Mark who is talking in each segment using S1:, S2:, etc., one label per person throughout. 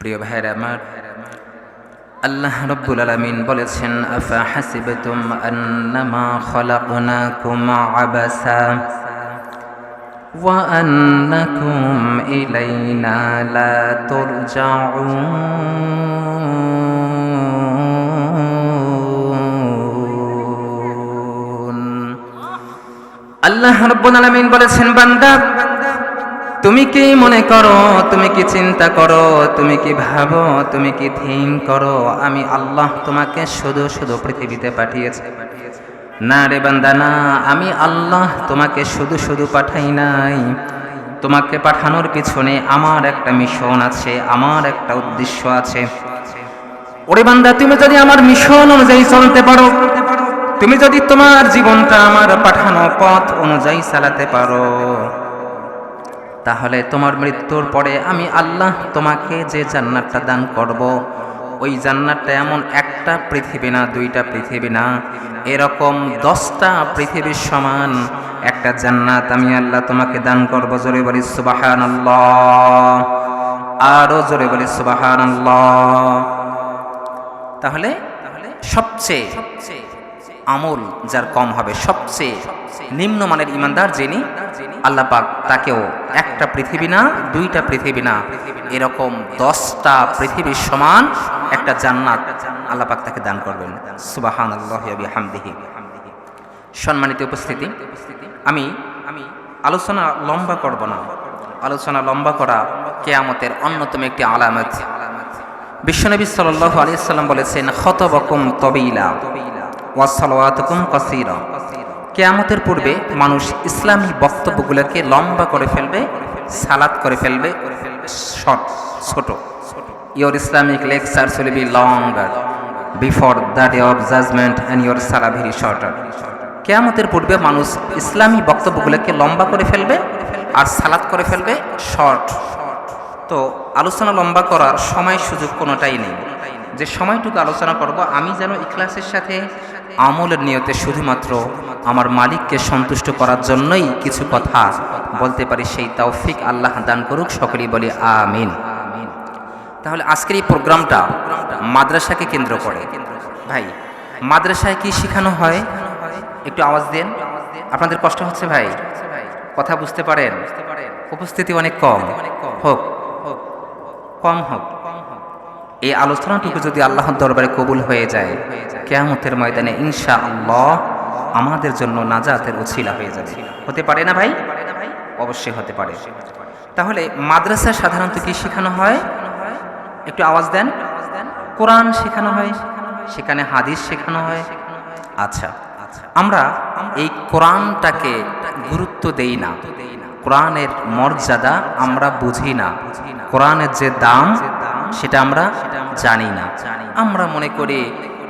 S1: প্রিয় ভাইয়ের আমার আল্লাহ রব্বুল আলমিন বলেছেন আফা হাসিবতুম আন্নামা খলাকনাকুম আবাসা وأنكم إلينا لا ترجعون আল্লাহ রব্বুল আলামিন বলেছেন বান্দা তুমি কি মনে করো? তুমি কি চিন্তা করো? তুমি কি ভাবো? তুমি কি থিঙ্ক করো? আমি আল্লাহ তোমাকে শুধু শুধু পৃথিবীতে পাঠিয়েছি। না রে বান্দা, না, আমি আল্লাহ তোমাকে শুধু শুধু পাঠাই নাই। তোমাকে পাঠানোর পিছনে আমার একটা মিশন আছে, আমার একটা উদ্দেশ্য আছে। ওরে বান্দা, তুমি যদি আমার মিশন অনুযায়ী চলতে পারো, তুমি যদি তোমার জীবনটা আমার পাঠানো পথ অনুযায়ী চালাতে পারো তাহলে তোমার মৃত্যুর পরে আমি আল্লাহ তোমাকে যে জান্নাতটা দান করব, ওই জান্নাতটা এমন একটা পৃথিবী না, দুইটা পৃথিবী না, এরকম দশটা পৃথিবীর সমান একটা জান্নাত আমি আল্লাহ তোমাকে দান করব। জোরে বলি সুবাহান আল্লাহ আরও জোরে বলি সুবাহান আল্লাহ তাহলে সবচেয়ে সবচেয়ে আমল যার কম হবে, সবচেয়ে নিম্নমানের ইমানদার যিনি আল্লাহ পাক তাকেও একটা পৃথিবী না, দুইটা পৃথিবী না, এরকম দশটা পৃথিবীর সমান একটা জান্নাত আল্লাহ পাক তাকে দান করবেন। সুবাহান সম্মানিত উপস্থিতি, আমি আমি আলোচনা লম্বা করব না। আলোচনা লম্বা করা কেয়ামতের অন্যতম একটি আলামত। বিশ্বনবী আলাইহি সাল্লাম বলেছেন, খতবকুম তবিলা। ওয়াসালাতুকুম কেয়ামতের পূর্বে মানুষ ইসলামী বক্তব্যগুলোকে লম্বা করে ফেলবে, সালাত করে ফেলবে, শর্ট, ছোট। Your Islamic lectures will be longer before the day of judgement and your সালা ভেরি শর্টার কেয়ামতের পূর্বে মানুষ ইসলামী বক্তব্যগুলোকে লম্বা করে ফেলবে আর সালাত করে ফেলবে, শর্ট। তো আলোচনা লম্বা করার সময় সুযোগ কোনোটাই নেই। যে সময়টুকু আলোচনা করব, আমি যেন ইখলাসের সাথে আমলের নিয়তে শুধুমাত্র আমার মালিককে সন্তুষ্ট করার জন্যই কিছু কথা বলতে পারি, সেই তৌফিক আল্লাহ দান করুক, সকলেই বলি আমিন। তাহলে আজকের এই প্রোগ্রামটা মাদ্রাসাকে কেন্দ্র করে। ভাই, মাদ্রাসায় কি শেখানো হয়? একটু আওয়াজ দেন। আপনাদের কষ্ট হচ্ছে ভাই? কথা বুঝতে পারেন? উপস্থিতি অনেক কম। হোক কম হোক। এই আলোচনাটুকু যদি আল্লাহর দরবারে কবুল হয়ে যায়, কেয়ামতের ময়দানে ইনশা আল্লাহ আমাদের জন্য নাজাতের উছিলা হয়ে যাবে। হতে পারে না ভাই? অবশ্যই হতে পারে। তাহলে মাদ্রাসায় সাধারণত কি শেখানো হয়? একটু আওয়াজ দেন। কোরআন শেখানো হয়, সেখানে হাদিস শেখানো হয়। আচ্ছা আমরা এই কোরআনটাকে গুরুত্ব দেই না। কোরআনের মর্যাদা আমরা বুঝি না। কোরআনের যে দাম সেটা আমরা জানি না। আমরা মনে করি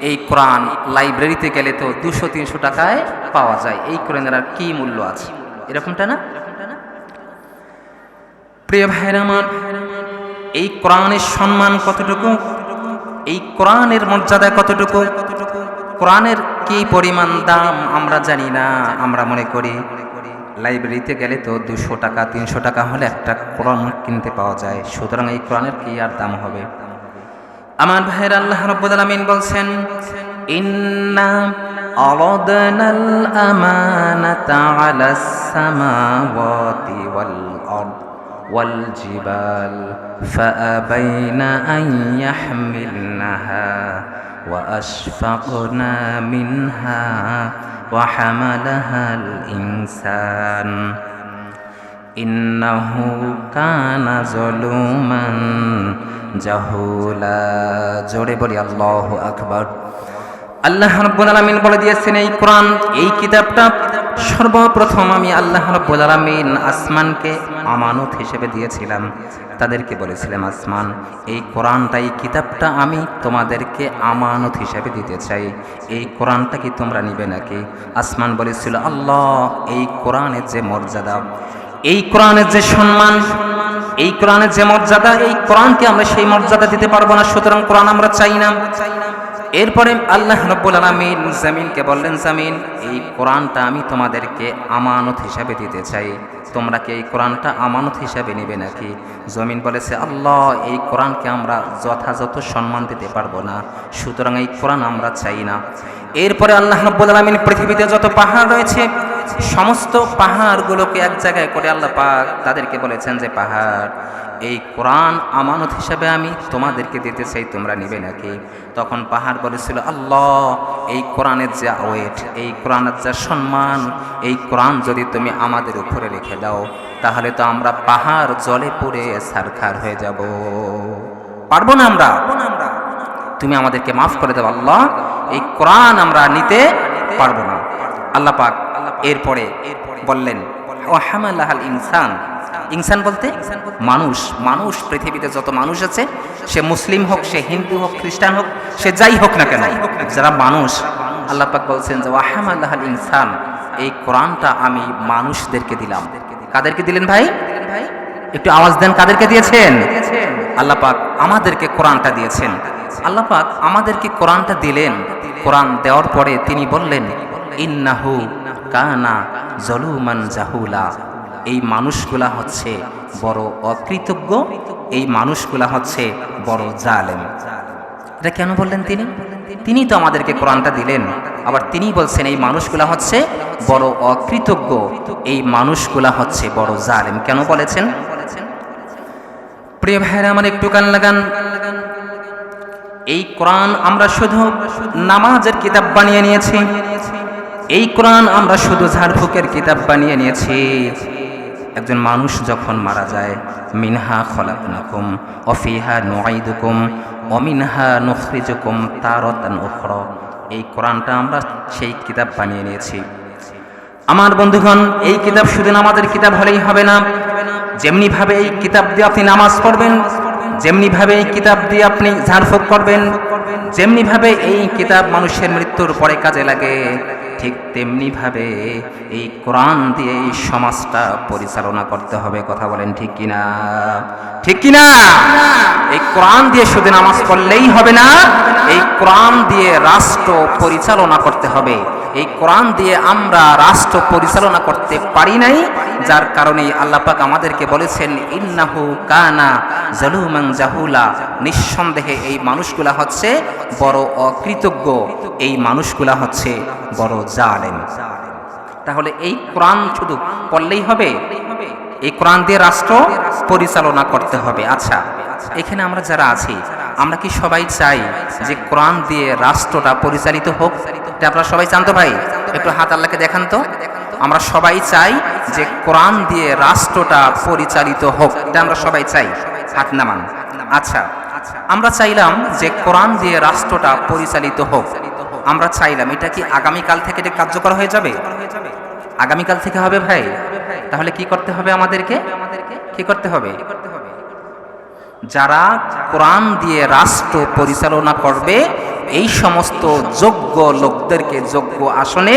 S1: এই কোরআন লাইব্রেরিতে গেলে তো দুশো, তিনশো টাকায় পাওয়া যায়। এই কোরআনের আর কি মূল্য আছে? এরকমটা না? প্রিয় ভাইরা আমার, এই কোরআনের সম্মান কতটুকু? এই কোরআনের মর্যাদা কতটুকু? কোরআনের কি পরিমাণ দাম আমরা জানি না। আমরা মনে করি লাইব্রেরিতে গেলে তো দুশো টাকা তিনশো টাকা হলে একটা কোরআন কিনতে পাওয়া যায় সুতরাং এই কোরআনের কি আর দাম হবে আমার ভাইয়ের আল্লাহ রব্বুল আলামিন বলছেন ইন্না أردنا الأمانة على السماوات والأرض والجبال فأبين أن يحملنها وأشفقنا منها وحملها الإنسان إنه كان ظلوما জাহুলা জোরে বলি আল্লাহ আকবার আল্লাহ রব্বুল আলামিন বলে দিয়েছেন এই কোরআন, এই কিতাবটা সর্বপ্রথম আমি আল্লাহ রব্বুল আলামিন আসমানকে আমানত হিসেবে দিয়েছিলাম। তাদেরকে বলেছিলাম, আসমান, এই কোরআনটা, এই কিতাবটা আমি তোমাদেরকে আমানত হিসেবে দিতে চাই। এই কোরআনটা কি তোমরা নিবে নাকি? আসমান বলেছিল, আল্লাহ, এই কোরআনের যে মর্যাদা, এই কোরআনের যে সম্মান, এই কোরআনের যে মর্যাদা, এই কোরআনকে আমরা সেই মর্যাদা দিতে পারব না। সুতরাং কোরআন আমরা চাই না। চাই না এরপরে আল্লাহ রব্বুল আলমিন জামিনকে বললেন, জামিন, এই কোরআনটা আমি তোমাদেরকে আমানত হিসাবে দিতে চাই। তোমরা কি এই কোরআনটা আমানত হিসাবে নেবে নাকি? জমিন বলেছে, আল্লাহ, এই কোরআনকে আমরা যথাযথ সম্মান দিতে পারব না। সুতরাং এই কোরআন আমরা চাই না। এরপরে আল্লাহ রব্বুল আলমিন পৃথিবীতে যত পাহাড় রয়েছে সমস্ত পাহাড়গুলোকে এক জায়গায় করে আল্লাহ পাক তাদেরকে বলেছেন যে, পাহাড়, এই কোরআন আমানত হিসাবে আমি তোমাদেরকে দিতে চাই, তোমরা নিবে নাকি? তখন পাহাড় বলেছিল, আল্লাহ, এই কোরআনের যা ওয়েট, এই কোরআনের যা সম্মান, এই কোরআন যদি তুমি আমাদের উপরে রেখে দাও, তাহলে তো আমরা পাহাড় জলে পড়ে সারখার হয়ে যাব। পারব না আমরা? তুমি আমাদেরকে মাফ করে দাও, আল্লাহ, এই কোরআন আমরা নিতে পারব না। আল্লাহ পাক এরপরে বললেন ও হামালাহাল ইনসান। ইনসান বলতে মানুষ। মানুষ পৃথিবীতে যত মানুষ আছে, সে মুসলিম হোক, সে হিন্দু হোক, খ্রিস্টান হোক, সে যাই হোক না কেন, যারা মানুষ, আল্লাহ পাক বলছেন যে ওয়াহামাল্লাহাল ইনসান। এই কোরআনটা আমি মানুষদেরকে দিলাম। কাদেরকে দিলেন ভাই ভাই? একটু আওয়াজ দেন, কাদেরকে দিয়েছেন? আল্লাহ পাক আমাদেরকে কোরআনটা দিয়েছেন। আল্লাহ পাক আমাদেরকে কোরআনটা দিলেন। কোরআন দেওয়ার পরে তিনি বললেন, ইন্নাহু কানা জলুমান জাহুলা। এই মানুষগুলা হচ্ছে বড় অকৃতজ্ঞ, এই মানুষগুলা হচ্ছে বড় জালেম। এটা কেন বললেন তিনি? তিনি তো আমাদেরকে কোরআনটা দিলেন, আবার তিনি বলছেন এই মানুষগুলা হচ্ছে বড় অকৃতজ্ঞ, এই মানুষগুলা হচ্ছে বড় জালেম। কেন বলেছেন? প্রিয় ভাইরা আমার একটু কান লাগান। এই কোরআন আমরা শুধু নামাজের কিতাব বানিয়ে নিয়েছি এই কোরআন আমরা শুধু ঝাড়ফুকের কিতাব বানিয়ে নিয়েছি। একজন মানুষ যখন মারা যায়, মিনহা খলাকুম অফিহা নুআইদুকুম অমিনহা নুখরিজুকুম তারতান উখর। এই কোরআনটা আমরা সেই কিতাব বানিয়ে নিয়েছি। আমার বন্ধুগণ, এই কিতাব শুধু নামাজের কিতাব হলেই হবে না। যেমনি ভাবে এই কিতাব দিয়ে আপনি নামাজ পড়বেন যেমনি ভাবে এই কিতাব দিয়ে আপনি ঝাড়ফুঁক করবেন যেমনি ভাবে এই কিতাব মানুষের মৃত্যুর পরে কাজে লাগে ঠিক তেমনিভাবে এই কোরআন দিয়ে এই সমাজটা পরিচালনা করতে হবে, কথা বলেন ঠিক কিনা? ঠিক কিনা? এই কোরআন দিয়ে শুধু নামাজ পড়লেই হবে না, এই কোরআন দিয়ে রাষ্ট্র পরিচালনা করতে হবে। এই কোরআন দিয়ে আমরা রাষ্ট্র পরিচালনা করতে পারি নাই যার কারণে আল্লাহ পাক আমাদেরকে বলেছেন, ইন্নাহু কানা জালুমান জাহুলা। নিঃসন্দেহে এই মানুষগুলা হচ্ছে বড় অকৃতজ্ঞ। এই মানুষগুলা হচ্ছে বড় জালেম। তাহলে এই কোরআন শুধু পড়লেই হবে? এই কোরআন দিয়ে রাষ্ট্র পরিচালনা করতে হবে। আচ্ছা এখানে আমরা যারা আছি, আমরা কি সবাই চাই যে কোরআন দিয়ে রাষ্ট্রটা পরিচালিত হোক? এটা আপনারা সবাই চান তো ভাই? একটু হাত আল্লাহকে দেখান তো। আমরা সবাই চাই যে কোরআন দিয়ে রাষ্ট্রটা পরিচালিত হোক। এটা আমরা সবাই চাই। হাত নামান। আচ্ছা আমরা চাইলাম যে কোরআন দিয়ে রাষ্ট্রটা পরিচালিত হোক। আমরা চাইলাম, এটা কি আগামীকাল থেকে এটা কার্যকর হয়ে যাবে? আগামীকাল থেকে হবে ভাই? তাহলে কি করতে হবে আমাদেরকে? কি করতে হবে? যারা কোরআন দিয়ে রাষ্ট্র পরিচালনা করবে, এই সমস্ত যোগ্য লোকদেরকে যোগ্য আসনে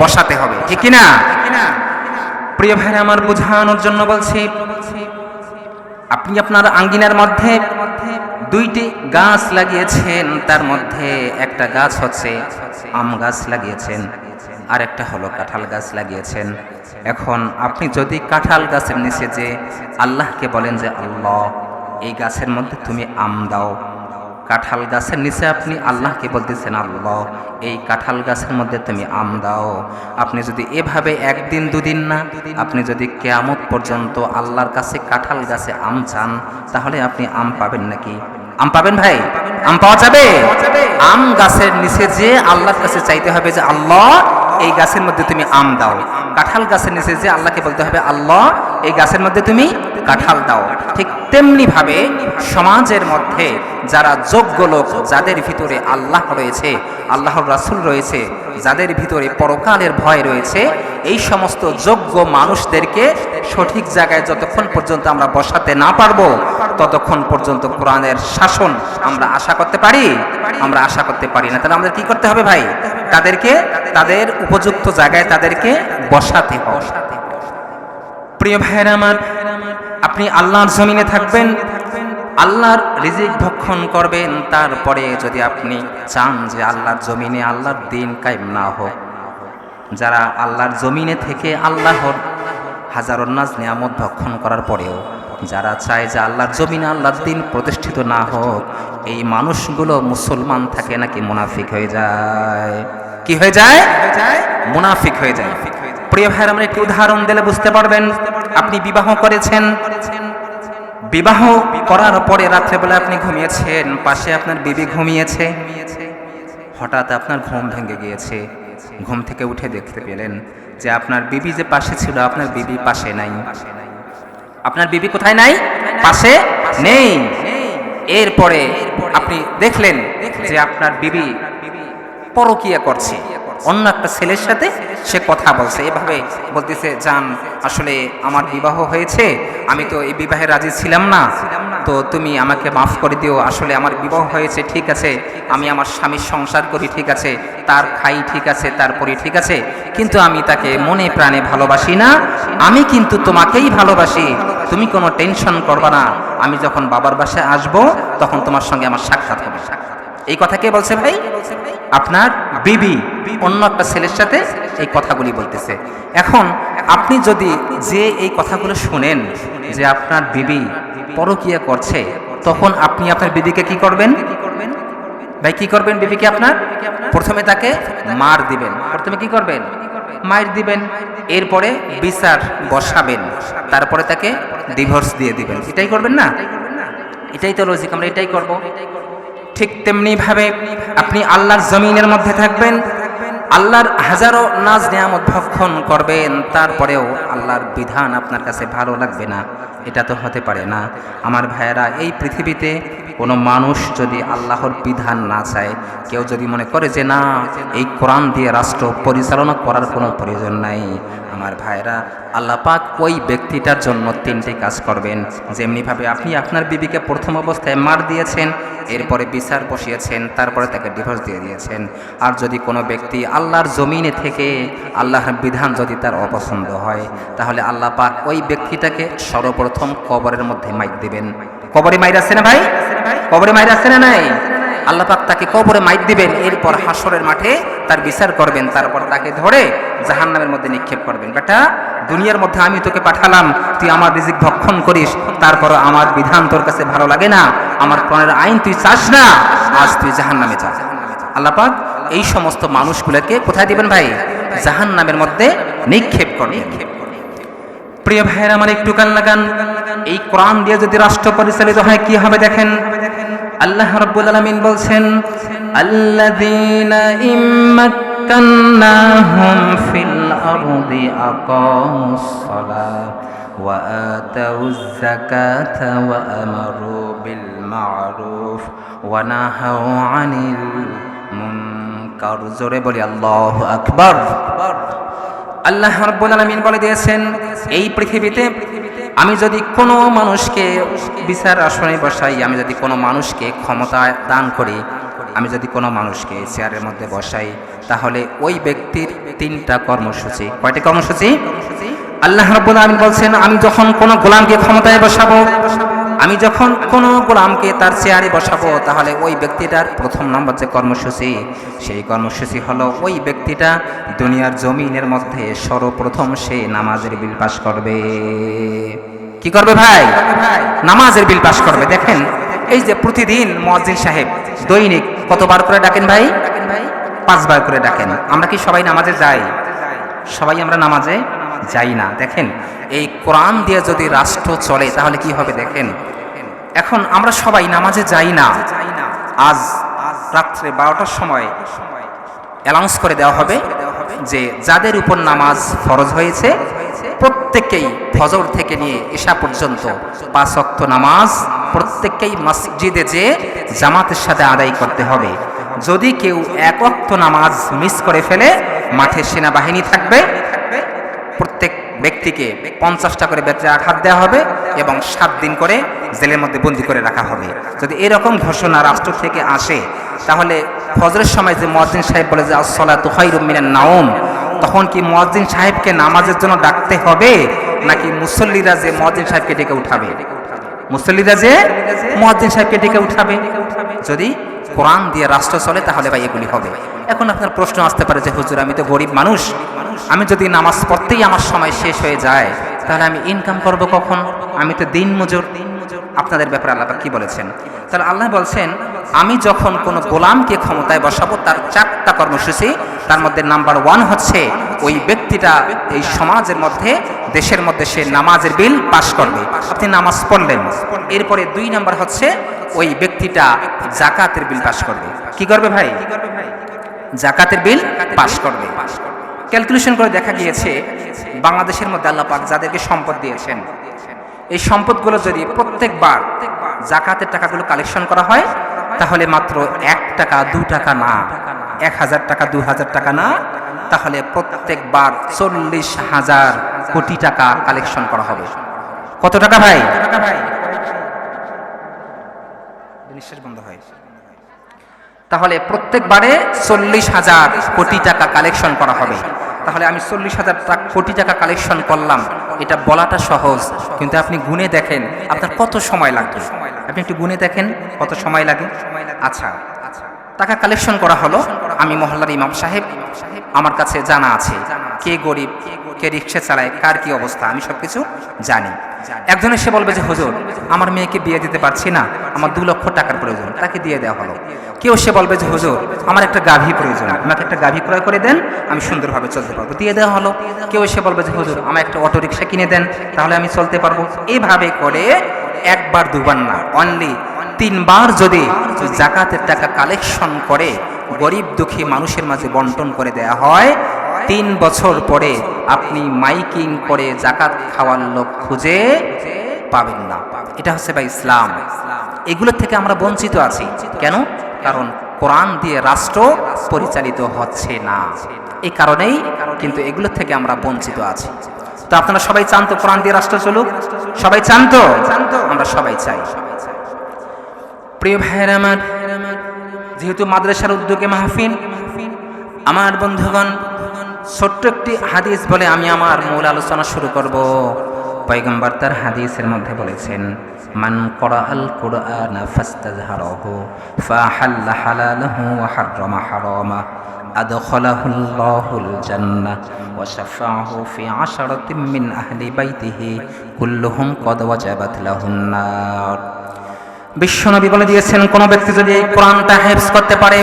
S1: বসাতে হবে। ঠিক না প্রিয় ভাইরা, আমার বোঝানোর জন্য বলছি, আপনি আপনার আঙ্গিনার মধ্যে দুইটি গাছ লাগিয়েছেন, তার মধ্যে একটা গাছ হচ্ছে আম গাছ লাগিয়েছেন আর একটা হলো কাঁঠাল গাছ লাগিয়েছেন। এখন আপনি যদি কাঁঠাল গাছের নিচে যে আল্লাহকে বলেন যে আল্লাহ এই গাছের মধ্যে তুমি আম দাও। কাঁঠাল গাছের নিচে আপনি আল্লাহকে বলতেছেন, আল্লাহ, এই কাঁঠাল গাছের মধ্যে তুমি আম দাও। আপনি যদি এভাবে একদিন, দুদিন না, আপনি যদি কেয়ামত পর্যন্ত আল্লাহর কাছে কাঁঠাল গাছে আম চান, তাহলে আপনি আম পাবেন নাকি? আম পাবেন ভাই? আম পাওয়া যাবে? আম গাছের নিচে যে আল্লাহর কাছে চাইতে হবে যে, আল্লাহ, এই গাছের মধ্যে তুমি আম দাও। কাঁঠাল গাছের নিচে যে আল্লাহকে বলতে হবে, আল্লাহ এই গাছের মধ্যে তুমি কাঁঠাল দাও। ঠিক তেমনি ভাবে সমাজের মধ্যে যারা যোগ্য লোক, যাদের ভিতরে আল্লাহ রয়েছে, আল্লাহর রাসুল রয়েছে, যাদের ভিতরে পরকালের ভয় রয়েছে, এই সমস্ত যোগ্য মানুষদেরকে সঠিক জায়গায় যতক্ষণ পর্যন্ত আমরা বসাতে না পারব, ততক্ষণ পর্যন্ত কোরআনের শাসন আমরা আশা করতে পারি? আমরা আশা করতে পারি না। তাহলে আমাদের কি করতে হবে ভাই? তাদেরকে, তাদের উপযুক্ত জায়গায় তাদেরকে বসাতে হবে। প্রিয় ভাইয়ের আমার, আপনি আল্লাহর জমিনে থাকবেন, আল্লাহর রিজিক ভক্ষণ করবেন, তারপরে যদি আপনি চান যে আল্লাহর জমিনে আল্লাহর দিন কায়েম না হোক, যারা আল্লাহর জমিনে থেকে আল্লাহর হাজারো নাজ নিয়ামত ভক্ষণ করার পরেও, যারা চায় যে আল্লাহর জমিনে আল্লাহর দিন প্রতিষ্ঠিত না হোক, এই মানুষগুলো মুসলমান থাকে নাকি মুনাফিক হয়ে যায়? কি হয়ে যায়? মুনাফিক হয়ে যায়। প্রিয় ভাইয়ের, আমরা একটি উদাহরণ দিলে বুঝতে পারবেন। আপনি বিবাহ করেছেন। বিবাহ করার পরে রাত্রেবেলা আপনি ঘুমিয়েছেন, পাশে আপনার বিবি ঘুমিয়েছে। হঠাৎ আপনার ঘুম ভেঙে গিয়েছে। ঘুম থেকে উঠে দেখতে পেলেন যে আপনার বিবি যে পাশে ছিল, আপনার বিবি পাশে নাই। আপনার বিবি কোথায় নাই? পাশে নেই। এরপরে আপনি দেখলেন যে আপনার বিবি পরকিয়া করছে। অন্য একটা ছেলের সাথে সে কথা বলছে। এভাবে বলতেছে যান আসলে আমার বিবাহ হয়েছে, আমি তো এই বিবাহে রাজি ছিলাম না। তো তুমি আমাকে মাফ করে দিও। আসলে আমার বিবাহ হয়েছে, ঠিক আছে। আমি আমার স্বামীর সংসার করি, ঠিক আছে। তার খাই ঠিক আছে, তার পরি ঠিক আছে। কিন্তু আমি তাকে মনে প্রাণে ভালোবাসি না। আমি কিন্তু তোমাকেই ভালোবাসি। তুমি কোনো টেনশন করবা না। আমি যখন বাবার বাসায় আসব, তখন তোমার সঙ্গে আমার সাক্ষাৎ হবে। এই কথা কে বলছে ভাই? আপনার বিবি, অন্য একটা ছেলের সাথে এই কথাগুলি বলতেছে। এখন আপনি যদি যে এই কথাগুলো শুনেন, যে আপনার বিবি পরকিয়া করছে, তখন আপনি আপনার বিবিকে কি করবেন? ভাই, কি করবেন বিবিকে আপনার? প্রথমে তাকে মার দিবেন। প্রথমে কি করবেন? মার দিবেন। এরপরে বিচার বসাবেন। তারপরে তাকে ডিভোর্স দিয়ে দিবেন। এটাই করবেন না? এটাই তো লজিক আমরা এটাই করব। ঠিক তেমনি ভাবে আপনি আল্লাহর জমিনের মধ্যে থাকবেন, আল্লাহর হাজারো নাজ নিয়ামত ভক্ষণ করবেন, তারপরেও আল্লাহর বিধান আপনার কাছে ভালো লাগবে না। এটা তো হতে পারে না। আমার ভাইয়েরা, এই পৃথিবীতে কোনো মানুষ যদি আল্লাহর বিধান না চায়, কেউ যদি মনে করে যে না, এই কোরআন দিয়ে রাষ্ট্র পরিচালনা করার কোনো প্রয়োজন নাই। আমার ভাইয়েরা আল্লাহ পাক ওই ব্যক্তিটার জন্য তিনটি কাজ করবেন। যেমনিভাবে আপনি আপনার বিবিকে প্রথম অবস্থায় মার দিয়েছেন, এরপরে বিচার বসিয়েছেন, তারপরে তাকে ডিভোর্স দিয়ে দিয়েছেন। আর যদি কোনো ব্যক্তি আল্লাহর জমিনে থেকে আল্লাহর বিধান যদি তার অপছন্দ হয়, তাহলে আল্লাহ পাক ওই ব্যক্তিটাকে সর্বপ্রথম কবরের মধ্যে মাইক দেবেন। কবরে মাইর আছে না ভাই? কবরে মাইর আছে না নাই? আল্লাহ পাক তাকে কবরে মাইক দিবেন, এরপর হাসরের মাঠে তার বিচার করবেন, তারপর তাকে ধরে জাহান্নামের মধ্যে নিক্ষেপ করবেন। বেটা, দুনিয়ার মধ্যে আমি তোকে পাঠালাম, তুই আমার রিজিক ভক্ষণ করিস, তারপর আমার বিধান তোর কাছে ভালো লাগে না, আমার প্রাণের আইন তুই চাস না, আজ তুই জাহান্নামে যা। আল্লাহ পাক এই সমস্ত মানুষগুলোকে কোথায় দিবেন ভাই? জাহান্নামের মধ্যে নিক্ষেপ করবেন। প্রিয় ভাইয়ের আমার একটু কান লাগান। এই কোরআন দিয়ে যদি রাষ্ট্র পরিচালিত হয়, কি হবে দেখেন? আল্লাহ রাব্বুল আলামিন বলছেন, আল্লাযীনা ইম্মাক্কান্নাহুম ফিল আরদি আকামুস সালাহ ওয়া আতাউয যাকাতা বিল মা'রুফ ওয়া আনিল মুনকার। জোরে বলি, আল্লাহু আকবার। আল্লাহ রাব্বুল আলামিন বলে দিয়েছেন, এই পৃথিবীতে আমি যদি কোনো মানুষকে বিচার আসনে বসাই, আমি যদি কোনো মানুষকে ক্ষমতা দান করি, আমি যদি কোনো মানুষকে চেয়ারের মধ্যে বসাই, তাহলে ওই ব্যক্তির তিনটা কর্মসূচি। কয়টি কর্মসূচি? আল্লাহ রব্বুল আলামিন বলছেন, আমি যখন কোনো গোলামকে ক্ষমতায় বসাবো আমি যখন কোনো গোলামকে তার চেয়ারে বসাবো, তাহলে ওই ব্যক্তিটার প্রথম নম্বর যে কর্মসূচি। সেই কর্মসূচি হলো ওই ব্যক্তিটা দুনিয়ার জমিনের মধ্যে সর্বপ্রথম সে নামাজের বিল পাশ করবে। কি করবে ভাই? নামাজের বিল পাশ করবে। দেখেন, এই যে প্রতিদিন মসজিদ সাহেব দৈনিক কতবার করে ডাকেন ভাই? পাঁচবার করে ডাকেন। আমরা কি সবাই নামাজে যাই? সবাই আমরা নামাজে যাই না। দেখেন, এই কোরআন দিয়ে যদি রাষ্ট্র চলে, তাহলে কি হবে দেখেন? এখন আমরা সবাই নামাজে যাই না। আজ রাত্রে বারোটার সময় অ্যানাউন্স করে দেওয়া হবে যে যাদের উপর নামাজ ফরজ হয়েছে, প্রত্যেককেই ফজর থেকে নিয়ে এশা পর্যন্ত পাঁচ অক্ত নামাজ প্রত্যেককেই মসজিদে যে জামাতের সাথে আদায় করতে হবে। যদি কেউ এক অক্ত নামাজ মিস করে ফেলে, মাঠে সেনাবাহিনী থাকবে প্রত্যেক ব্যক্তিকে পঞ্চাশটা করে বেতরে আঘাত দেওয়া হবে এবং সাত দিন করে জেলের মধ্যে বন্দি করে রাখা হবে। যদি এরকম ঘোষণা রাষ্ট্র থেকে আসে, তাহলে ফজরের সময় যে মহাজিন সাহেব বলে যে আসলা তুহাই রুমিনের নাওম তখন কি মহাজিন সাহেবকে নামাজের জন্য ডাকতে হবে, নাকি মুসল্লিরা যে মহাজিন সাহেবকে ডেকে উঠাবে? মুসল্লিরা যে মহাজিন সাহেবকে ডেকে উঠাবে। যদি কোরআন দিয়ে রাষ্ট্র চলে, তাহলে ভাই এগুলি হবে। এখন আপনার প্রশ্ন আসতে পারে যে, হুজুর, আমি তো গরিব মানুষ। আমি যদি নামাজ পড়তেই আমার সময় শেষ হয়ে যায়, তাহলে আমি ইনকাম করব কখন? আমি তো দিন মজুর। আপনাদের ব্যাপারে আল্লাহ কি বলেছেন? তাহলে আল্লাহ বলছেন, আমি যখন কোনো গোলামকে ক্ষমতায় বসাবো, তার চারটা কর্মসূচি, তার মধ্যে নাম্বার ওয়ান হচ্ছে ওই ব্যক্তিটা এই সমাজের মধ্যে, দেশের মধ্যে সে নামাজের বিল পাশ করবে। আপনি নামাজ পড়লেন। এরপরে দুই নাম্বার হচ্ছে ওই ব্যক্তিটা জাকাতের বিল পাশ করবে। কি করবে ভাই? জাকাতের বিল পাশ করবে। ক্যালকুলেশন করে দেখা গিয়েছে, বাংলাদেশের মধ্যে আল্লাহ পাক যাদেরকে সম্পদ দিয়েছেন, এই সম্পদগুলো যদি প্রত্যেকবার জাকাতের টাকাগুলো কালেকশন করা হয়, তাহলে মাত্র এক টাকা, দু টাকা না, এক হাজার টাকা, দু হাজার টাকা না, তাহলে প্রত্যেকবার চল্লিশ হাজার কোটি টাকা কালেকশন করা হবে। কত টাকা ভাই? নিঃশ্বাস বন্ধ হয়। তাহলে প্রত্যেকবারে চল্লিশ হাজার কোটি টাকা কালেকশন করা হবে। তাহলে আমি চল্লিশ হাজার কোটি টাকা কালেকশন করলাম। এটা বলাটা সহজ, কিন্তু আপনি গুনে দেখেন, আপনার কত সময় লাগবে? আপনি একটু গুনে দেখেন, কত সময় লাগে? আচ্ছা টাকা কালেকশন করা হলো। আমি মহল্লার ইমাম সাহেব, আমার কাছে জানা আছে। কে গরিব, কে রিক্সা চালায়, কার কি অবস্থা, আমি সব কিছু জানি। একজন এসে বলবে যে, হুজুর, আমার মেয়েকে বিয়ে দিতে পারছি না, আমার দু লক্ষ টাকার প্রয়োজন, তাকে দিয়ে দেওয়া হলো। কেউ সে বলবে যে, হুজুর, আমার একটা গাভী প্রয়োজন, আমাকে একটা গাভী ক্রয় করে দেন, আমি সুন্দরভাবে চলতে পারব। দিয়ে দেওয়া হলো। কেউ এসে বলবে যে, হুজুর আমার একটা অটো রিক্সা কিনে দেন, তাহলে আমি চলতে পারব। এইভাবে করে একবার, দুবার না অনলি তিনবার যদি জাকাতের টাকা কালেকশন করে, গরিব দুঃখী মানুষের মাঝে বন্টন করে দেয়া হয় তিন বছর পরে আপনি মাইকিং করে জাকাত খাওয়ার লোক খুঁজে পাবেন না। এটা হচ্ছে বা ইসলাম। এগুলোর থেকে আমরা বঞ্চিত আছি। কেন? কারণ কোরআন দিয়ে রাষ্ট্র পরিচালিত হচ্ছে না। এই কারণেই কিন্তু এগুলোর থেকে আমরা বঞ্চিত আছি। তো আপনারা সবাই চান তো কোরআন দিয়ে রাষ্ট্র চলুক? সবাই চান তো? আমরা সবাই চাই। প্রিয় ভাইয়ের আমার, যেহেতু মাদ্রাসার উদ্যোগে মাহফিল, আমার বন্ধুগণ ছোট্ট একটি হাদিস বলে আমি আমার মূল আলোচনা শুরু করব পয়গম্বর তার হাদিসের মধ্যে বলেছেন মান করা আল কুরআন ফাস্তাজহারাহু ফাহাল্লা হালালাহু ওয়া হাররামা হারামা أدخله الله الجنة وشفعه في عشرة من أهل بيته كلهم قد وجبت له النار বিশ্বনবী বলে দিয়েছেন কোন ব্যক্তি যদি এই কোরআনটা হেফজ করতে পারে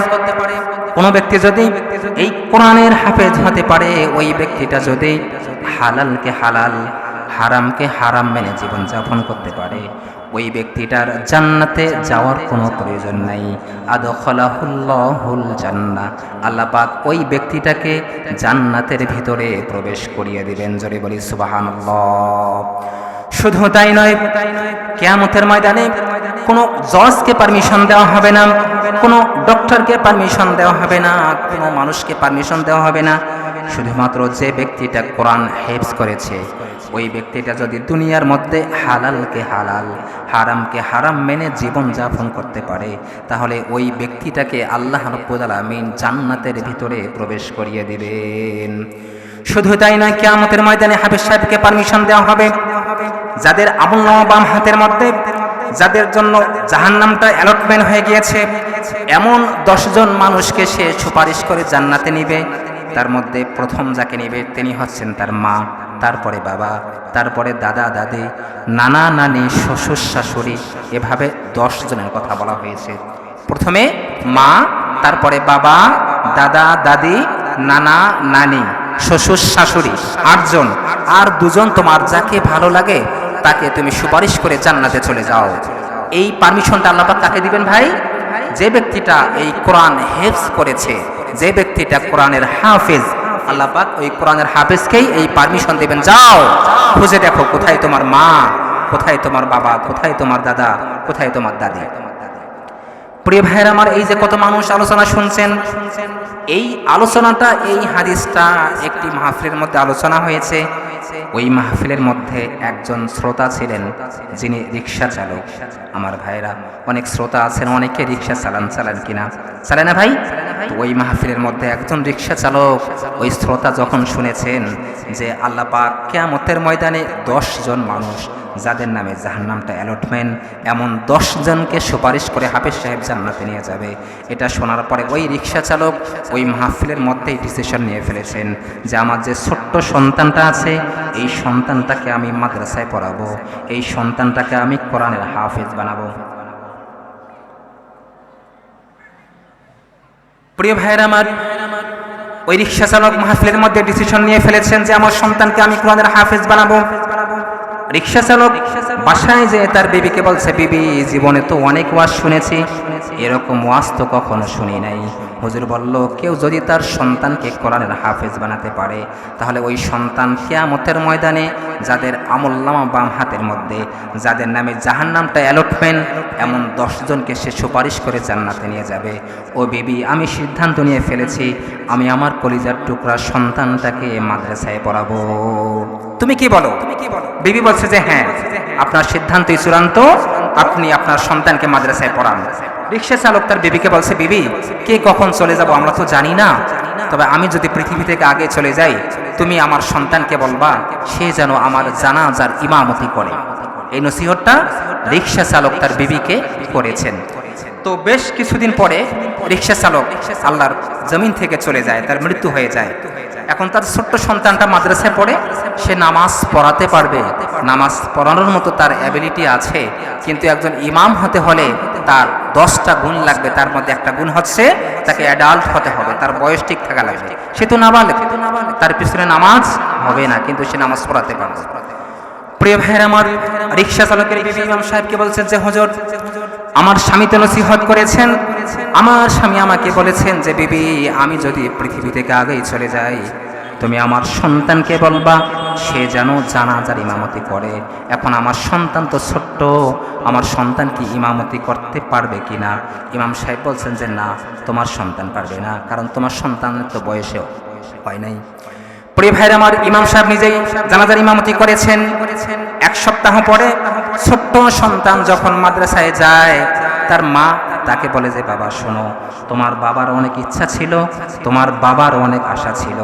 S1: কোন ব্যক্তি যদি এই কোরআনের হাফেজ হতে পারে, ওই ব্যক্তিটা যদি হালালকে হালাল, হারামকে হারাম মেনে জীবনযাপন করতে পারে, ওই ব্যক্তিটার জান্নাতে যাওয়ার কোনো প্রয়োজন নাই। আদখলাহুল্লাহুল জান্না আল্লাহ ওই ব্যক্তিটাকে জান্নাতের ভিতরে প্রবেশ করিয়ে দিবেন। জোরে বলি, সুবহানাল্লাহ। শুধু তাই নয়, কেয়ামতের ময়দানে কোনো জজকে পারমিশন দেওয়া হবে না, কোনো ডক্টরকে পারমিশন দেওয়া হবে না, কোনো মানুষকে পারমিশন দেওয়া হবে না। শুধুমাত্র যে ব্যক্তিটা কোরআন হেফস করেছে, ওই ব্যক্তিটা যদি দুনিয়ার মধ্যে হালালকে হালাল, হারামকে হারাম মেনে জীবন যাপন করতে পারে, তাহলে ওই ব্যক্তিটাকে আল্লাহ আলামিন জান্নাতের ভিতরে প্রবেশ করিয়ে দিবেন। শুধু তাই নয়, কেয়ামতের ময়দানে হাফিজ সাহেবকে পারমিশন দেওয়া হবে। যাদের নামা বাম হাতের মধ্যে যাদের জন্য জাহান্নামটা অ্যালটমেন্ট হয়ে গিয়েছে, এমন দশজন মানুষকে সে সুপারিশ করে জান্নাতে নিবে। তার মধ্যে প্রথম যাকে নিবে তিনি হচ্ছেন তার মা, তারপরে বাবা, তারপরে দাদা, দাদি, নানা, নানি, শ্বশুর, শাশুড়ি, এভাবে জনের কথা বলা হয়েছে। প্রথমে মা, তারপরে বাবা, দাদা, দাদি, নানা, নানি, শ্বশুর, শাশুড়ি, আটজন। আর দুজন তোমার যাকে ভালো লাগে তাকে তুমি সুপারিশ করে জান্নাতে চলে যাও। এই পারমিশনটা আল্লাপাক কাকে দিবেন ভাই? যে ব্যক্তিটা এই কোরআন হেফজ করেছে, যে ব্যক্তিটা কোরআনের হাফেজ আল্লাপাক ওই কোরআনের হাফেজকেই এই পারমিশন দেবেন, যাও, খুঁজে দেখো কোথায় তোমার মা, কোথায় তোমার বাবা, কোথায় তোমার দাদা, কোথায় তোমার দাদি। প্রিয় ভাইয়ের আমার এই যে কত মানুষ আলোচনা শুনছেন শুনছেন এই আলোচনাটা, এই হাদিসটা একটি মাহফিলের মধ্যে আলোচনা হয়েছে। ওই মাহফিলের মধ্যে একজন শ্রোতা ছিলেন যিনি রিক্সা চালক। আমার ভাইরা অনেক শ্রোতা আছেন, অনেকে রিক্সা চালান চালান কিনা? চালায় না ভাই? তো ওই মাহফিলের মধ্যে একজন রিক্সা চালক ওই শ্রোতা যখন শুনেছেন যে আল্লাহ পাক কেয়ামতের ময়দানে জন মানুষ যাদের নামে জাহান্নামটা অ্যালটমেন্ট এমন জনকে সুপারিশ করে হাফেজ সাহেব জান্নাতে নিয়ে যাবে। এটা শোনার পরে ওই রিক্সা চালক ওই মাহফিলের মধ্যেই ডিসিশন নিয়ে ফেলেছেন যে আমার যে ছোট্ট সন্তানটা আছে, এই সন্তানটাকে আমি মাদ্রাসায় পড়াবো, এই সন্তানটাকে আমি কোরআনের হাফেজ বানাবো। প্রিয় ভাইয়ের আমার, ওই রিক্সা চালক মাহফিলের মধ্যে ডিসিশন নিয়ে ফেলেছেন যে আমার সন্তানকে আমি কোরআনের হাফেজ বানাবো। রিক্সা চালক বাসায় যে তার বিবিকে বলছে, বিবি, জীবনে তো অনেক ওয়াজ শুনেছি। এরকম ওয়াজ তো কখনো শুনি নাই। হুজুর বলল, কেউ যদি তার সন্তানকে কোরআনের হাফেজ বানাতে পারে, তাহলে ওই সন্তান কেয়ামতের ময়দানে যাদের আমল্লামা বাম হাতের মধ্যে, যাদের নামে জাহান নামটা অ্যালটমেন্ট এমন দশজনকে সে সুপারিশ করে জান্নাতে নিয়ে যাবে। ও বিবি, আমি সিদ্ধান্ত নিয়ে ফেলেছি, আমি আমার কলিজার টুকরা সন্তানটাকে মাদ্রাসায় পড়াবো। তুমি কি বলো? বিবি বলছে যে হ্যাঁ আপনার সিদ্ধান্তই চূড়ান্ত, আপনি আপনার সন্তানকে মাদ্রাসায় পড়ান। রিক্সা চালক তার বিবিকে বলছে, বিবি, কে কখন চলে যাব আমরা তো জানি না। তবে আমি যদি পৃথিবী থেকে আগে চলে যাই, তুমি আমার সন্তানকে বলবা, সে যেন আমার জানাজার ইমামতি করে। এই নসিহতটা রিক্সা চালক তার বিবিকে করেছেন। তো বেশ কিছুদিন পরে রিক্সা চালক আল্লাহর জমিন থেকে চলে যায়, তার মৃত্যু হয়ে যায়। এখন তার ছোট্ট সন্তানটা মাদ্রাসায় পড়ে, সে নামাজ পড়াতে পারবে। নামাজ পড়ানোর মতো তার অ্যাবিলিটি আছে, কিন্তু একজন ইমাম হতে হলে তার দশটা গুণ লাগবে। তার মধ্যে একটা গুণ হচ্ছে তাকে অ্যাডাল্ট হতে হবে, তার বয়স ঠিক থাকা লাগবে। সে তো নাবালেক, তার পিছনে নামাজ হবে না, কিন্তু সে নামাজ পড়াতে পারবে। প্রিয় ভাইয়ের আমার রিক্সা চালকের ইমাম সাহেবকে বলছেন যে, হজর আমার স্বামী তো নসিহত করেছেন। আমার স্বামী আমাকে বলেছেন যে, বিবি, আমি যদি পৃথিবী থেকে আগেই চলে যাই, তুমি আমার সন্তানকে বলবা, সে যেন জানাজার ইমামতি করে। এখন আমার সন্তান তো ছোট্ট, আমার সন্তান কি ইমামতি করতে পারবে কি না? ইমাম সাহেব বলছেন যে, না, তোমার সন্তান পারবে না, কারণ তোমার সন্তানের তো বয়সেও হয় নাই। প্রিয় ভাইয়ের আমার ইমাম সাহেব নিজেই জানাজার ইমামতি করেছেন। এক সপ্তাহ পরে ছোট্ট সন্তান যখন মাদ্রাসায় যায়, তার মা তাকে বলে যে, বাবা, শোনো, তোমার বাবার অনেক ইচ্ছা ছিল, তোমার বাবার অনেক আশা ছিল।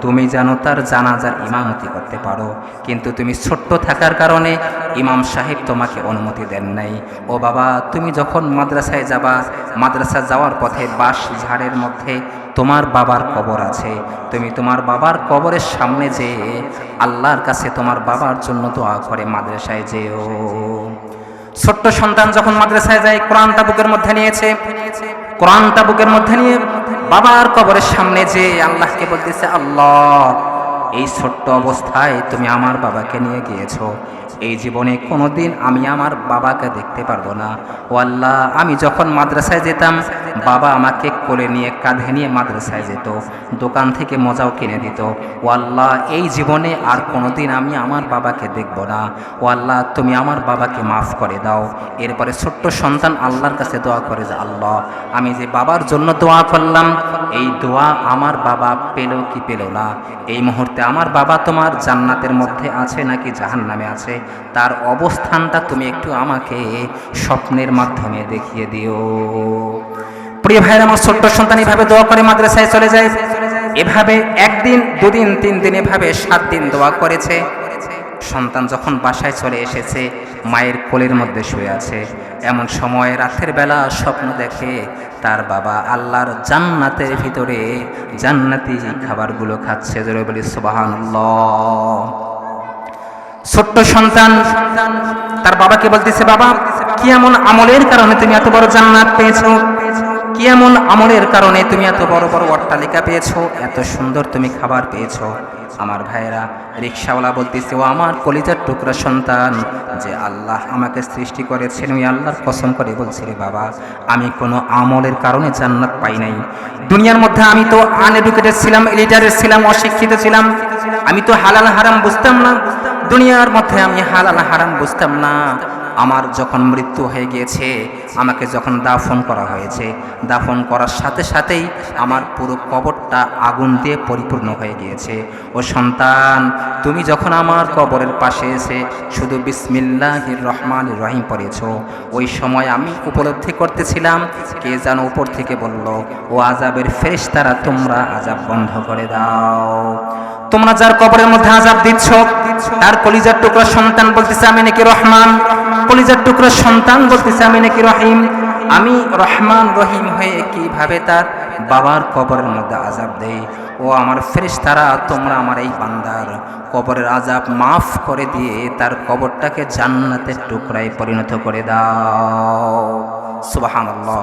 S1: তুমি যেন তার জানাজার ইমামতি করতে পারো। কিন্তু তুমি ছোট্ট থাকার কারণে ইমাম সাহেব তোমাকে অনুমতি দেন নাই। ও বাবা, তুমি যখন মাদ্রাসায় যাবা, মাদ্রাসা যাওয়ার পথে বাঁশ ঝাড়ের মধ্যে তোমার বাবার কবর আছে। তুমি তোমার বাবার কবরের সামনে যেয়ে আল্লাহর কাছে তোমার বাবার জন্য দোয়া করে মাদ্রাসায় যেও। ছোট্ট সন্তান যখন মাদ্রাসায় যায়, কোরআন তাবুকের মধ্যে নিয়েছে। কোরআন তাবুকের মধ্যে নিয়ে বাবার কবরের সামনে যে আল্লাহকে বলতেছে, আল্লাহ, এই ছোট্ট অবস্থায় তুমি আমার বাবাকে নিয়ে গিয়েছো। এই জীবনে কোনোদিন আমি আমার বাবাকে দেখতে পারব না। ও আল্লাহ, আমি যখন মাদ্রাসায় যেতাম, বাবা আমাকে কোলে নিয়ে কাঁধে নিয়ে মাদ্রাসায় যেত, দোকান থেকে মজাও কিনে দিত। ও আল্লাহ, এই জীবনে আর কোনোদিন আমি আমার বাবাকে দেখব না। ও আল্লাহ, তুমি আমার বাবাকে মাফ করে দাও। এরপরে ছোট্ট সন্তান আল্লাহর কাছে দোয়া করে যে, আল্লাহ, আমি যে বাবার জন্য দোয়া করলাম, এই দোয়া আমার বাবা পেল কি পেল না? এই মুহূর্তে আমার বাবা তোমার জান্নাতের মধ্যে আছে নাকি জাহান্নামে আছে? তার অবস্থানটা তুমি একটু আমাকে স্বপ্নের মাধ্যমে দেখিয়ে দিও। প্রিয় ভাইয়ের, আমার ছোট্ট সন্তান এভাবে দোয়া করে মাদ্রাসায় চলে যায়। এভাবে একদিন, দুদিন, তিন দিন, এভাবে সাত দিন দোয়া করেছে। সন্তান যখন বাসায় চলে এসেছে, মায়ের কোলের মধ্যে শুয়ে আছে। এমন সময় রাতের বেলা স্বপ্ন দেখে তার বাবা আল্লাহর জান্নাতের ভিতরে জান্নাতি খাবারগুলো খাচ্ছে। জোরে বলি, সুবহানাল্লাহ। ছোট্ট সন্তান, তার বাবাকে বলতেছে, বাবা, কি এমন আমলের কারণে তুমি এত বড় জান্নাত পেয়েছ? কি এমন আমলের কারণে তুমি এত বড় বড় অট্টালিকা পেয়েছ? এত সুন্দর তুমি খাবার পেয়েছ? আমার ভাইয়েরা, রিক্সাওয়ালা বলতেছে, ও আমার কলিজার টুকরা সন্তান, যে আল্লাহ আমাকে সৃষ্টি করেছেন ওই আল্লাহর কসম করে বলছি রে বাবা, আমি কোনো আমলের কারণে জান্নাত পাই নাই। দুনিয়ার মধ্যে আমি তো আনএডুকেটেড ছিলাম এলিটারের ছিলাম, অশিক্ষিত ছিলাম। আমি তো হালাল হারাম বুঝতাম না। দুনিয়ার মধ্যে আমি হালাল হারাম বুঝতাম না। আমার যখন মৃত্যু হয়ে গিয়েছে, আমাকে যখন দাফন করা হয়েছে, দাফন করার সাথে সাথেই আমার পুরো কবরটা আগুন দিয়ে পরিপূর্ণ হয়ে গিয়েছে। ও সন্তান, তুমি যখন আমার কবরের পাশে এসে শুধু বিসমিল্লাহির রহমান রহিম পড়েছ, ওই সময় আমি উপলব্ধি করতেছিলাম, কে যেন উপর থেকে বলল, ও আজাবের ফেরেশতারা, তোমরা আজাব বন্ধ করে দাও। তোমরা যার কবরের মধ্যে আজাব দিচ্ছ, তার কলিজার টুকরা সন্তান বলতেছে, আমি নাকি রহমান? কলিজার টুকরা সন্তান বলতেছে, আমি নাকি রহিম? আমি রহমান, রহিম হয়ে কীভাবে তার বাবার কবরের মধ্যে আজাব দেই? ও আমার ফেরেশতারা, তোমরা আমার এই বান্দার কবরের আজাব মাফ করে দিয়ে তার কবরটাকে জান্নাতের টুকরায় পরিণত করে দাও। সুবহানাল্লাহ।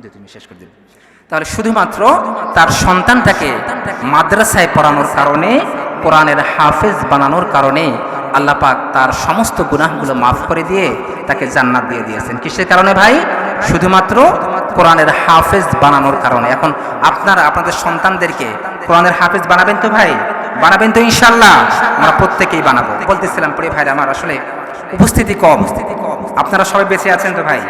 S1: দুই তুমি শেষ করে দিন তাহলে শুধুমাত্র তার সন্তানটাকে মাদ্রাসায় পড়ানোর কারণে, কোরআনের হাফেজ বানানোর কারণে আল্লাহ পাক তার সমস্ত গুনাহগুলো মাফ করে দিয়ে তাকে জান্নাত দিয়ে দিয়েছেন। কিসের কারণে ভাই? শুধুমাত্র কোরআনের হাফেজ বানানোর কারণে। এখন আপনারা, আপনাদের সন্তানদেরকে কোরআনের হাফেজ বানাবেন তো ভাই? বানাবেন তো ইনশাল্লাহ আমরা প্রত্যেকেই বানাবো। বলতেছিলাম, প্রিয় ভাইরা, আমার আসলে উপস্থিতি কম। আপনারা সবাই বেঁচে আছেন তো ভাই?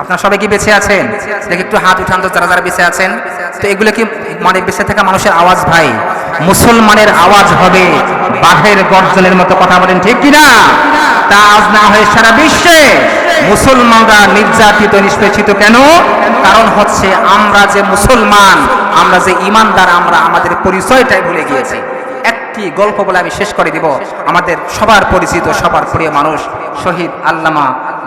S1: আপনারা সবাই কি বেঁচে আছেন? দেখি একটু হাত উঠান তো যারা যারা বেঁচে আছেন। তো এগুলো কি মানে বেঁচে থাকা মানুষের আওয়াজ ভাই? মুসলমানের আওয়াজ হবে বাঘের গর্জনের মতো কথা বলেন, ঠিক কিনা? তা আজ না হয়ে সারা বিশ্বে মুসলমানরা নির্যাতিত, নিষ্পেষিত কেন? কারণ হচ্ছে আমরা যে মুসলমান, আমরা যে ইমানদার, আমরা আমাদের পরিচয়টাই ভুলে গিয়েছি। একটি গল্প বলে আমি শেষ করে দিব। আমাদের সবার পরিচিত, সবার প্রিয় মানুষ শহীদ আল্লামা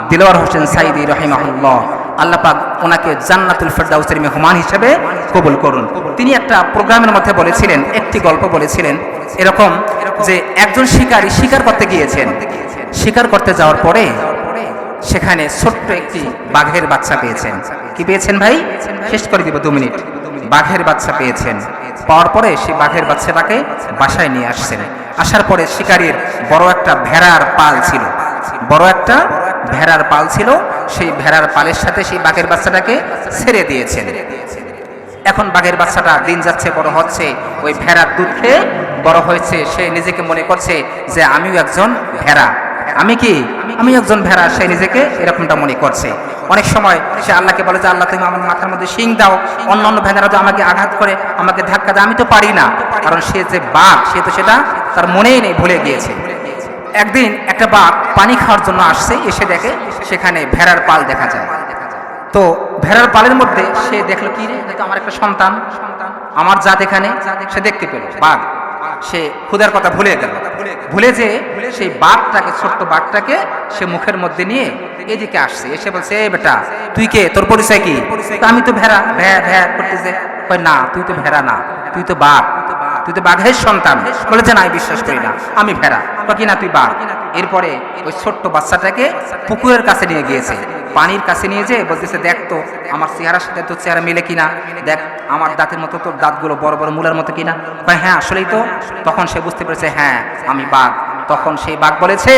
S1: দিলওয়ার হোসেন সাইদি রহিমাহুল্লাহ। আল্লাহ পাক ওনাকে জান্নাতুল ফেরদাউসের মেহমান হিসেবে কবুল করুন। তিনি একটা প্রোগ্রামের মধ্যে বলেছিলেন, একটি গল্প বলেছিলেন, এরকম যে একজন শিকারী শিকার করতে গিয়েছেন। শিকার করতে যাওয়ার পরে সেখানে ছোট্ট একটি বাঘের বাচ্চা পেয়েছেন। কি পেয়েছেন ভাই? শেষ করে দিব দু মিনিট। বাঘের বাচ্চা পেয়েছেন। পাওয়ার পরে সেই বাঘের বাচ্চাটাকে বাসায় নিয়ে আসছেন। আসার পরে শিকারীর বড় একটা ভেড়ার পাল ছিল। বড় একটা ভেড়ার পাল ছিল, সেই ভেড়ার পালের সাথে সেই বাঘের বাচ্চাটাকে ছেড়ে দিয়েছেন। এখন বাঘের বাচ্চাটা দিন যাচ্ছে, বড় হচ্ছে, ওই ভেড়ার দুধ খেয়ে বড় হয়েছে। সে নিজেকে মনে করছে যে, আমিও একজন ভেড়া। আমি কি? আমি একজন ভেড়া। সে নিজেকে এরকমটা মনে করছে। অনেক সময় সে আল্লাহকে বলে যে, আল্লাহ, তুমি আমার মাথার মধ্যে শিং দাও। অন্য অন্য ভেড়ারা তো আমাকে আঘাত করে, আমাকে ধাক্কা দেয়, আমি তো পারি না। কারণ সে যে বাঘ, সে তো সেটা তার মনেই নেই, ভুলে গিয়েছে। একদিন একটা বাঘ পানি খাওয়ার জন্য আসছে, এসে দেখে সেখানে ভেড়ার পাল দেখা যায়। তো ভেড়ার পালের মধ্যে সে দেখল, কি রে তো আমার একটা সন্তান। আমার জাত এখানে। সে দেখতে পেল, বাঘ। সে খুদার কথা ভুলে গেল। ভুলে যে সেই বাঘটাকে, ছোট্ট বাঘটাকে সে মুখের মধ্যে নিয়ে এদিকে আসছে। এসে বলছে, এ বেটা, তুই কে? তোর পরিচয় কি? আমি তো ভেড়া। ভ্যা ভ্যা করতেছে। না, তুই তো ভেড়া না। তুই তো বাঘ। তুই তো বাঘের সন্তান। বলে যে না, আমি বিশ্বাস করি না। আমি ভেড়া। কি না, তুই বাঘ? এরপরে ওই ছোট্ট বাচ্চাটাকে পুকুরের কাছে নিয়ে গিয়েছে। পানির কাছে নিয়ে যেয়ে বলতেছে, দেখ তো, আমার চেহারার সাথে তোর চেহারা মিলে কিনা? দেখ, আমার দাঁতের মতো তোর দাঁতগুলো বড় বড় মূলের মতো কিনা? হ্যাঁ আসলেই তো। তখন সে বুঝতে পেরেছে হ্যাঁ আমি বাঘ। তখন সেই বাঘ বলেছে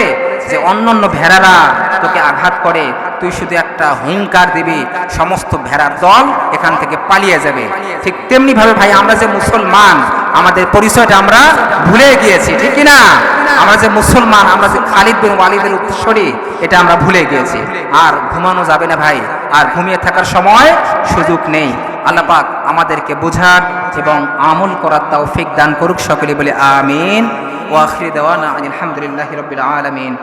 S1: যে অন্য অন্য ভেড়ারা তোকে আঘাত করে, তুই শুধু একটা হুঙ্কার দিবি, সমস্ত ভেড়ার দল এখান থেকে পালিয়ে যাবে। ঠিক তেমনি ভাবে ভাই, আমরা যে মুসলমান, আমাদের পরিচয়টা আমরা ভুলে গিয়েছি, ঠিক না আমরা যে মুসলমান, আমরা যে খালিদ বিন ওয়ালিদের উত্তরসরি, এটা আমরা ভুলে গিয়েছি। আর ঘুমানো যাবে না ভাই, আর ঘুমিয়ে থাকার সময় সুযোগ নেই। আল্লাহ পাক আমাদেরকে বোঝার এবং আমল করার তাও ফিক দান করুক সকলে বলে আমিন। وآخر دوانا عن الحمد لله رب العالمين.